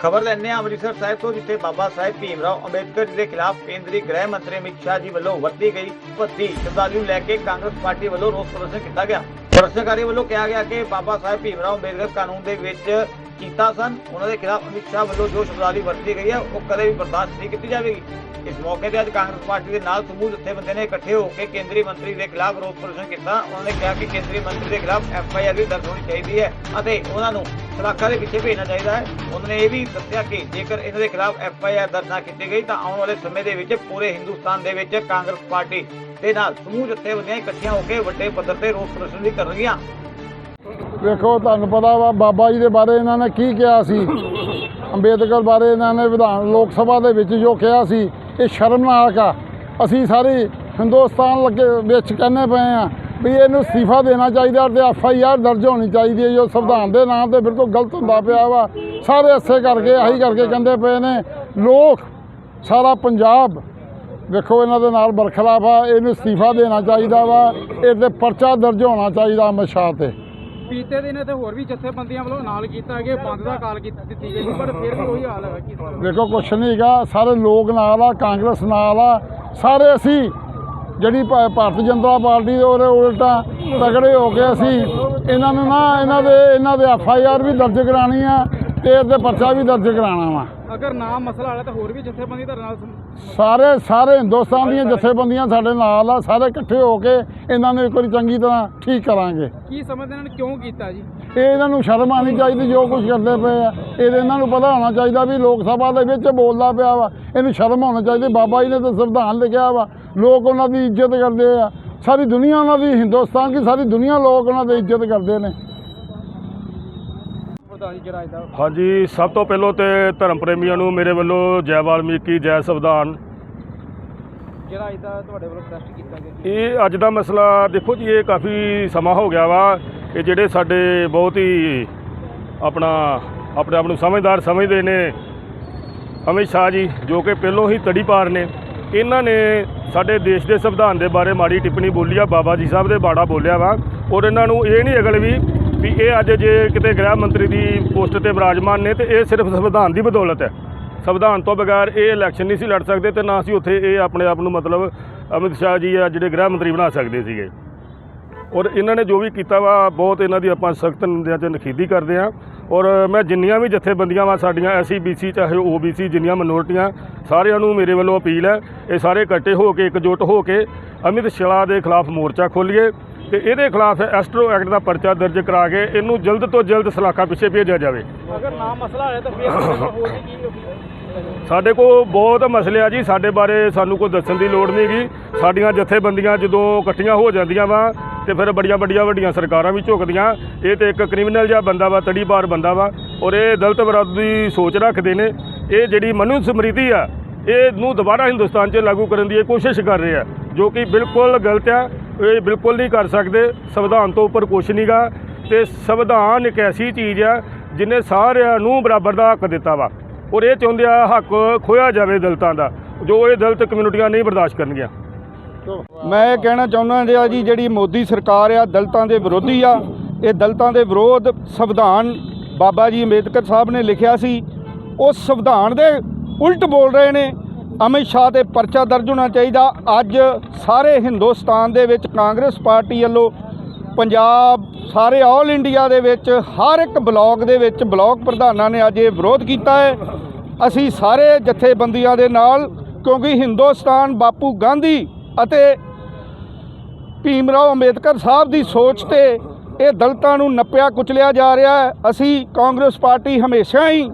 ਖਬਰ ਲੈਣੇ ਆ ਅੰਮ੍ਰਿਤਸਰ ਸਾਹਿਬ ਤੋਂ, ਜਿੱਥੇ ਬਾਬਾ ਸਾਹਿਬ ਭੀਮ ਰਾਓ ਅੰਬੇਦਕਰ ਜੀ ਦੇ ਖਿਲਾਫ ਕੇਂਦਰੀ ਗ੍ਰਹਿ ਮੰਤਰੀ ਅਮਿਤ ਸ਼ਾਹ ਜੀ ਵੱਲੋਂ ਵਰਤੀ ਗਈ ਭੱਤੀ। ਸ਼ਬਦਾਵਲੀ ਨੂੰ ਲੈ ਕੇ ਕਾਂਗਰਸ ਪਾਰਟੀ ਵੱਲੋਂ ਰੋਸ ਪ੍ਰਦਰਸ਼ਨ ਕੀਤਾ ਗਿਆ। ਪ੍ਰਦਰਸ਼ਨਕਾਰੀ ਵੱਲੋਂ ਕਿਹਾ ਗਿਆ ਕਿ ਬਾਬਾ ਸਾਹਿਬ ਭੀਮ ਰਾਓ ਅੰਬੇਦਕਰ ਕਾਨੂੰਨ ਦੇ ਵਿੱਚ ਕੀਤਾ ਸਨ। ਉਹਨਾਂ ਦੇ ਖਿਲਾਫ ਅਮਿਤ ਸ਼ਾਹ ਵੱਲੋਂ ਜੋ ਸ਼ਬਦਾਵਲੀ ਵਰਤੀ ਗਈ ਹੈ। ਉਹ ਕਦੇ ਵੀ ਬਰਦਾਸ਼ਤ ਨਹੀਂ ਕੀਤੀ ਜਾਵੇਗੀ। ਇਸ ਮੌਕੇ ਤੇ ਅੱਜ ਕਾਂਗਰਸ ਪਾਰਟੀ ਦੇ ਨਾਲ ਸਮੂਹ ਜਥੇਬੰਦੀਆਂ ਨੇ ਇਕੱਠੇ ਹੋ ਕੇ ਕੇਂਦਰੀ ਮੰਤਰੀ ਦੇ ਖਿਲਾਫ ਰੋਸ ਪ੍ਰਦਰਸ਼ਨ ਕੀਤਾ। ਉਹਨਾਂ ਨੇ ਕਿਹਾ ਕਿ ਕੇਂਦਰੀ ਮੰਤਰੀ ਦੇ ਖਿਲਾਫ ਐਫ ਆਈ ਆਰ ਵੀ ਦਰਜ ਹੋਣੀ ਚਾਹੀਦੀ ਹੈ ਅਤੇ ਉਹਨਾਂ ਨੂੰ ਸਲਾਖਾਂ ਦੇ ਪਿੱਛੇ ਭੇਜਣਾ ਚਾਹੀਦਾ ਹੈ। ਉਹਨਾਂ ਨੇ ਇਹ ਵੀ ਦੱਸਿਆ ਕਿ ਜੇਕਰ ਇਹਨਾਂ ਦੇ ਖਿਲਾਫ ਐਫ ਆਈ ਆਰ ਦਰਜ ਨਾ ਕੀਤੀ ਗਈ ਤਾਂ ਆਉਣ ਵਾਲੇ ਸਮੇਂ ਦੇ ਵਿੱਚ ਪੂਰੇ ਹਿੰਦੁਸਤਾਨ ਦੇ ਵਿੱਚ ਕਾਂਗਰਸ ਪਾਰਟੀ ਦੇ ਨਾਲ ਸਮੂਹ ਜਥੇਬੰਦੀਆਂ ਇਕੱਠੀਆਂ ਹੋ ਕੇ ਵੱਡੇ ਪੱਧਰ ਤੇ ਰੋਸ ਪ੍ਰਦਰਸ਼ਨ ਵੀ ਕਰਨਗੀਆਂ। ਵੇਖੋ, ਤੁਹਾਨੂੰ ਪਤਾ ਵਾ, ਬਾਬਾ ਜੀ ਦੇ ਬਾਰੇ ਇਹਨਾਂ ਨੇ ਕੀ ਕਿਹਾ ਸੀ? ਅੰਬੇਦਕਰ ਬਾਰੇ ਇਹਨਾਂ ਨੇ ਵਿਧਾਨ, ਲੋਕ ਸਭਾ ਦੇ ਵਿੱਚ ਜੋ ਕਿਹਾ ਸੀ, ਇਹ ਸ਼ਰਮਨਾਕ ਆ। ਅਸੀਂ ਸਾਰੇ ਹਿੰਦੁਸਤਾਨ ਲੱਗੇ ਵਿੱਚ ਕਹਿੰਦੇ ਪਏ ਆ ਵੀ ਇਹਨੂੰ ਅਸਤੀਫਾ ਦੇਣਾ ਚਾਹੀਦਾ ਤੇ ਐਫ ਆਈ ਆਰ ਦਰਜ ਹੋਣੀ ਚਾਹੀਦੀ ਹੈ। ਜੋ ਸੰਵਿਧਾਨ ਦੇ ਨਾਂ ਤੇ ਬਿਲਕੁਲ ਗਲਤ ਹੁੰਦਾ ਪਿਆ ਵਾ। ਸਾਰੇ ਐਸੇ ਕਰਕੇ, ਆਹੀ ਕਰਕੇ ਕਹਿੰਦੇ ਪਏ ਨੇ, ਲੋਕ, ਸਾਰਾ ਪੰਜਾਬ, ਵੇਖੋ ਇਹਨਾਂ ਦੇ ਨਾਲ ਬਰਖਲਾਫ ਆ, ਇਹਨੂੰ ਅਸਤੀਫਾ ਦੇਣਾ ਚਾਹੀਦਾ ਵਾ ਇਹ ਤੇ ਪਰਚਾ ਦਰਜ ਹੋਣਾ ਚਾਹੀਦਾ ਅਮਿਤ ਤੇ। ਬੀਤੇ ਦਿਨ ਤੇ ਹੋਰ ਵੀ ਜਥੇਬੰਦੀਆਂ ਵੱਲੋਂ ਨਾਲ ਕੀਤਾ ਗਿਆ, ਬੰਦ ਦਾ ਕਾਲ ਕੀਤੀ, ਦਿੱਤੀ ਗਈ ਪਰ ਫਿਰ ਵੀ ਉਹੀ ਹਾਲ ਹੈ ਕਿ ਵੇਖੋ ਕੁਛ ਨਹੀਂ ਹੈਗਾ ਸਾਰੇ ਲੋਕ ਨਾਲ ਆ, ਕਾਂਗਰਸ ਨਾਲ ਆ, ਸਾਰੇ ਅਸੀਂ ਜਿਹੜੀ ਭਾ- ਭਾਰਤੀ ਜਨਤਾ ਪਾਰਟੀ ਦੇ ਉਹਦੇ ਉਲਟਾ ਤਗੜੇ ਹੋ ਕੇ ਅਸੀਂ ਇਹਨਾਂ ਨੂੰ ਨਾ, ਇਹਨਾਂ ਦੇ ਇਹਨਾਂ ਦੇ ਐਫ ਆਈ ਆਰ ਵੀ ਦਰਜ ਕਰਾਣੀ ਆ ਤੇ ਇਹਦੇ ਪਰਚਾ ਵੀ ਦਰਜ ਕਰਾਉਣਾ ਵਾ। ਅਗਰ ਨਾ ਮਸਲਾ ਹਾਲੇ ਤਾਂ ਹੋਰ ਵੀ ਜਥੇਬੰਦੀ ਧਰ ਨਾਲ ਸਾਰੇ ਸਾਰੇ ਹਿੰਦੁਸਤਾਨ ਦੀਆਂ ਜਥੇਬੰਦੀਆਂ ਸਾਡੇ ਨਾਲ ਆ ਸਾਰੇ ਇਕੱਠੇ ਹੋ ਕੇ ਇਹਨਾਂ ਨੂੰ ਇੱਕ ਵਾਰੀ ਚੰਗੀ ਤਰ੍ਹਾਂ ਠੀਕ ਕਰਾਂਗੇ। ਕੀ ਸਮਝਦੇ ਇਹਨਾਂ ਨੇ ਕਿਉਂ ਕੀਤਾ ਜੀ? ਇਹ ਇਹਨਾਂ ਨੂੰ ਸ਼ਰਮ ਆਣੀ ਚਾਹੀਦੀ ਜੋ ਕੁਝ ਕਰਦੇ ਪਏ ਆ। ਇਹ ਇਹਨਾਂ ਨੂੰ ਪਤਾ ਹੋਣਾ ਚਾਹੀਦਾ ਵੀ ਲੋਕ ਸਭਾ ਦੇ ਵਿੱਚ ਬੋਲਦਾ ਪਿਆ ਵਾ। ਇਹਨੂੰ ਸ਼ਰਮ ਹੋਣਾ ਚਾਹੀਦੀ ਬਾਬਾ ਜੀ ਨੇ ਤਾਂ ਸੰਵਿਧਾਨ ਲਿਖਿਆ ਵਾ। ਲੋਕ ਉਹਨਾਂ ਦੀ ਇੱਜ਼ਤ ਕਰਦੇ ਆ। ਸਾਰੀ ਦੁਨੀਆ ਉਹਨਾਂ ਦੀ ਹਿੰਦੁਸਤਾਨ ਦੀ ਸਾਰੀ ਦੁਨੀਆ ਲੋਕ ਉਹਨਾਂ ਦੀ ਇੱਜ਼ਤ ਕਰਦੇ ਨੇ। ਹਾਂਜੀ ਸਭ ਤੋਂ ਪਹਿਲਾਂ ਤੇ ਧਰਮ ਪ੍ਰੇਮੀਆਂ ਨੂੰ ਮੇਰੇ ਵੱਲੋਂ ਜੈ ਵਾਲਮੀਕੀ ਜੈ ਸੰਵਿਧਾਨ। ਜਿਹੜਾ ਇਹਦਾ ਤੁਹਾਡੇ ਵੱਲੋਂ ਪ੍ਰੈਸਟ ਕੀਤਾ ਗਿਆ ਜੀ ਇਹ ਅੱਜ ਦਾ ਮਸਲਾ ਦੇਖੋ ਜੀ ਇਹ ਕਾਫੀ ਸਮਾਂ ਹੋ ਗਿਆ ਵਾ। ਇਹ ਜਿਹੜੇ ਸਾਡੇ ਬਹੁਤ ਹੀ ਆਪਣਾ ਆਪਣੇ ਆਪ ਨੂੰ ਸਮਝਦਾਰ ਸਮਝਦੇ ਨੇ ਅਮਿਤ ਸ਼ਾਹ ਜੀ ਜੋ ਕਿ ਪਹਿਲੋਂ ਹੀ ਤੜੀ ਪਾਰ ਨੇ। ਇਹਨਾਂ ਨੇ ਸਾਡੇ ਦੇਸ਼ ਦੇ ਸੰਵਿਧਾਨ ਦੇ ਬਾਰੇ ਮਾੜੀ ਟਿੱਪਣੀ ਬੋਲੀ ਆ ਬਾਬਾ ਜੀ ਸਾਹਿਬ ਦੇ ਬਾੜਾ ਬੋਲਿਆ ਵਾ। ਔਰ ਇਹਨਾਂ ਨੂੰ ਇਹ ਨਹੀਂ ਅਗਲ ਵੀ ਵੀ ਇਹ ਅੱਜ ਜੇ ਕਿਤੇ ਗ੍ਰਹਿ ਮੰਤਰੀ ਦੀ ਪੋਸਟ ਤੇ ਵਿਰਾਜਮਾਨ ਨੇ ਤੇ ਇਹ ਸਿਰਫ ਸੰਵਿਧਾਨ ਦੀ ਬਦੌਲਤ ਹੈ। ਸੰਵਿਧਾਨ ਤੋਂ ਬਗੈਰ ਇਹ ਇਲੈਕਸ਼ਨ ਨਹੀਂ ਸੀ ਲੜ ਸਕਦੇ ਤੇ ਨਾ ਸੀ ਉੱਥੇ ਇਹ ਆਪਣੇ ਆਪ ਨੂੰ ਮਤਲਬ ਅਮਿਤ ਸ਼ਾਹ ਜੀ ਆ ਜਿਹੜੇ ਗ੍ਰਹਿ ਮੰਤਰੀ ਬਣਾ ਸਕਦੇ ਸੀਗੇ। ਔਰ ਇਹਨਾਂ ਨੇ ਜੋ ਵੀ ਕੀਤਾ ਵਾ, ਬਹੁਤ ਇਹਨਾਂ ਦੀ ਆਪਾਂ ਸਖਤ ਨਿੰਦਿਆ ਤੇ ਨਖੇਦੀ ਕਰਦੇ ਆ ਔਰ ਮੈਂ ਜਿੰਨੀਆਂ ਵੀ ਜਥੇਬੰਦੀਆਂ ਵਾ, ਸਾਡੀਆਂ ਐਸਸੀ ਬੀਸੀ ਚਾਹੇ ਓਬੀਸੀ ਜਿੰਨੀਆਂ ਮਨੋਰਟੀਆਂ ਸਾਰਿਆਂ ਨੂੰ ਮੇਰੇ ਵੱਲੋਂ ਅਪੀਲ ਹੈ, ਇਹ ਸਾਰੇ ਇਕੱਠੇ ਹੋ ਕੇ, ਇਕਜੁੱਟ ਹੋ ਕੇ ਅਮਿਤ ਸ਼ਾਹ ਦੇ ਖਿਲਾਫ ਮੋਰਚਾ ਖੋਲੀਏ। ਤੇ ਇਹਦੇ ਖਿਲਾਫ ਐਸਟਰੋ ਐਕਟ ਦਾ ਪਰਚਾ ਦਰਜ ਕਰਾ ਕੇ ਇਹਨੂੰ ਜਲਦ ਤੋਂ ਜਲਦ ਸਲਾਖਾ ਪਿੱਛੇ ਭੇਜਿਆ ਜਾਵੇ। ਅਗਰ ਨਾ ਮਸਲਾ ਹਾਲੇ ਤਾਂ ਫਿਰ ਹੋਰ ਕੀ ਸਾਡੇ ਕੋਲ ਬਹੁਤ ਮਸਲੇ ਆ ਜੀ ਸਾਡੇ ਬਾਰੇ ਸਾਨੂੰ ਕੋਈ ਦੱਸਣ ਦੀ ਲੋੜ ਨਹੀਂਗੀ ਸਾਡੀਆਂ ਜਥੇਬੰਦੀਆਂ ਜਦੋਂ ਇਕੱਠੀਆਂ ਹੋ ਜਾਂਦੀਆਂ ਵਾ ਤੇ ਫਿਰ ਬੜੀਆਂ ਵੱਡੀਆਂ ਵੱਡੀਆਂ ਸਰਕਾਰਾਂ ਵੀ ਝੁਕਦੀਆਂ। ਇਹ ਤੇ ਇੱਕ ਕ੍ਰਿਮੀਨਲ ਜਿਹਾ ਬੰਦਾ ਵਾ ਤੜੀਬਾਰ ਬੰਦਾ ਵਾ ਔਰ ਇਹ ਦਲਿਤ ਵਿਰੋਧੀ ਸੋਚ ਰੱਖਦੇ ਨੇ। ਇਹ ਜਿਹੜੀ ਮਨੂ ਸਮ੍ਰਿਤੀ ਆ ਇਹ ਨੂੰ ਦੁਬਾਰਾ ਹਿੰਦੁਸਤਾਨ 'ਚ ਲਾਗੂ ਕਰਨ ਦੀ ਇਹ ਕੋਸ਼ਿਸ਼ ਕਰ ਰਹੇ ਆ ਜੋ ਕਿ ਬਿਲਕੁਲ ਗਲਤ ਆ। ਇਹ ਬਿਲਕੁਲ ਨਹੀਂ ਕਰ ਸਕਦੇ। ਸੰਵਿਧਾਨ ਤੋਂ ਉੱਪਰ ਕੁਛ ਨਹੀਂਗਾ ਤੇ ਸੰਵਿਧਾਨ ਇੱਕ ਐਸੀ ਚੀਜ਼ ਆ ਜਿਹਨੇ ਸਾਰਿਆਂ ਨੂੰ ਬਰਾਬਰ ਦਾ ਹੱਕ ਦਿੱਤਾ ਵਾ। ਔਰ ਇਹ ਚਾਹੁੰਦੇ ਆ ਹੱਕ ਖੋਇਆ ਜਾਵੇ ਦਲਤਾਂ ਦਾ, ਜੋ ਇਹ ਦਲਤ ਕਮਿਊਨਿਟੀਆਂ ਨਹੀਂ ਬਰਦਾਸ਼ਤ ਕਰਨਗੀਆਂ। ਮੈਂ ਇਹ ਕਹਿਣਾ ਚਾਹੁੰਦਾ ਜੀ ਜੀ, ਜਿਹੜੀ ਮੋਦੀ ਸਰਕਾਰ ਆ, ਦਲਤਾਂ ਦੇ ਵਿਰੋਧੀ ਆ, ਇਹ ਦਲਤਾਂ ਦੇ ਵਿਰੋਧ ਸੰਵਿਧਾਨ ਬਾਬਾ ਜੀ ਅੰਬੇਦਕਰ ਸਾਹਿਬ ਨੇ ਲਿਖਿਆ ਸੀ। ਉਸ ਸੰਵਿਧਾਨ ਦੇ ਉਲਟ ਬੋਲ ਰਹੇ ਨੇ। ਅਮਿਤ ਸ਼ਾਹ ਤੇ ਪਰਚਾ ਦਰਜ ਹੋਣਾ ਚਾਹੀਦਾ। ਅੱਜ ਸਾਰੇ ਹਿੰਦੁਸਤਾਨ ਦੇ ਵਿੱਚ ਕਾਂਗਰਸ ਪਾਰਟੀ ਵੱਲੋਂ ਪੰਜਾਬ, ਸਾਰੇ ਆਲ ਇੰਡੀਆ ਦੇ ਵਿੱਚ, ਹਰ ਇੱਕ ਬਲਾਕ ਦੇ ਵਿੱਚ ਬਲਾਕ ਪ੍ਰਧਾਨਾਂ ਨੇ ਅੱਜ ਇਹ ਵਿਰੋਧ ਕੀਤਾ ਹੈ। ਅਸੀਂ ਸਾਰੇ ਜਥੇਬੰਦੀਆਂ ਦੇ ਨਾਲ, ਕਿਉਂਕਿ ਹਿੰਦੁਸਤਾਨ ਬਾਪੂ ਗਾਂਧੀ ਅਤੇ ਭੀਮ ਰਾਓ ਅੰਬੇਦਕਰ ਸਾਹਿਬ ਦੀ ਸੋਚ ਤੇ ਇਹ ਦਲਤਾਂ ਨੂੰ ਨੱਪਿਆ, ਕੁਚਲਿਆ ਜਾ ਰਿਹਾ ਹੈ। ਅਸੀਂ ਕਾਂਗਰਸ ਪਾਰਟੀ ਹਮੇਸ਼ਾ ਹੀ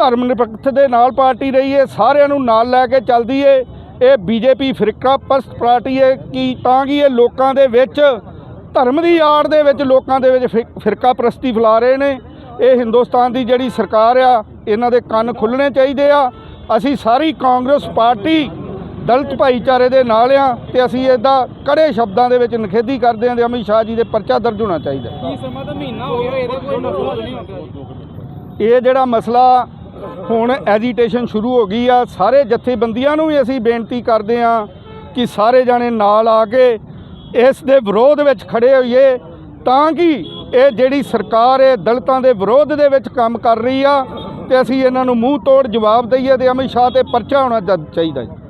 ਧਰਮ ਨਿਰਪੱਖ ਦੇ ਨਾਲ ਪਾਰਟੀ ਰਹੀ ਹੈ ਸਾਰਿਆਂ ਨੂੰ ਨਾਲ ਲੈ ਕੇ ਚੱਲਦੀ ਏ। ਇਹ ਬੀਜੇਪੀ ਫਿਰਕਾ ਪਰਸਤ ਪਾਰਟੀ ਹੈ ਕਿ ਤਾਂ ਕਿ ਇਹ ਲੋਕਾਂ ਦੇ ਵਿੱਚ ਧਰਮ ਦੀ ਆੜ ਦੇ ਵਿੱਚ ਲੋਕਾਂ ਦੇ ਵਿੱਚ ਫਿਰਕਾ ਪ੍ਰਸਤੀ ਫੈਲਾ ਰਹੇ ਨੇ। ਇਹ ਹਿੰਦੁਸਤਾਨ ਦੀ ਜਿਹੜੀ ਸਰਕਾਰ ਆ ਇਹਨਾਂ ਦੇ ਕੰਨ ਖੁੱਲਣੇ ਚਾਹੀਦੇ ਆ। ਅਸੀਂ ਸਾਰੀ ਕਾਂਗਰਸ ਪਾਰਟੀ ਦਲਿਤ ਭਾਈਚਾਰੇ ਦੇ ਨਾਲ ਆ ਤੇ ਅਸੀਂ ਇਹਦਾ ਕੜੇ ਸ਼ਬਦਾਂ ਦੇ ਵਿੱਚ ਨਿਖੇਧੀ ਕਰਦੇ ਹਾਂ ਤੇ ਅਮਿਤ ਸ਼ਾਹ ਜੀ ਦੇ ਪਰਚਾ ਦਰਜ ਹੋਣਾ ਚਾਹੀਦਾ। ਹੋ ਇਹ ਜਿਹੜਾ ਮਸਲਾ ਹੁਣ ਐਜੀਟੇਸ਼ਨ ਸ਼ੁਰੂ ਹੋ ਗਈ ਆ। ਸਾਰੇ ਜਥੇਬੰਦੀਆਂ ਨੂੰ ਵੀ ਅਸੀਂ ਬੇਨਤੀ ਕਰਦੇ ਆ ਕਿ ਸਾਰੇ ਜਾਣੇ ਨਾਲ ਆ ਕੇ ਇਸ ਦੇ ਵਿਰੋਧ ਵਿੱਚ ਖੜੇ ਹੋਈਏ ਤਾਂ ਕਿ ਇਹ ਜਿਹੜੀ ਸਰਕਾਰ ਹੈ ਦਲਿਤਾਂ ਦੇ ਵਿਰੋਧ ਦੇ ਵਿੱਚ ਕੰਮ ਕਰ ਰਹੀ ਆ ਤੇ ਅਸੀਂ ਇਹਨਾਂ ਨੂੰ ਮੂੰਹ ਤੋੜ ਜਵਾਬ ਦਈਏ ਤੇ ਅਮਿਤ ਸ਼ਾਹ ਤੇ ਪਰਚਾ ਹੋਣਾ ਚਾਹੀਦਾ ਜੀ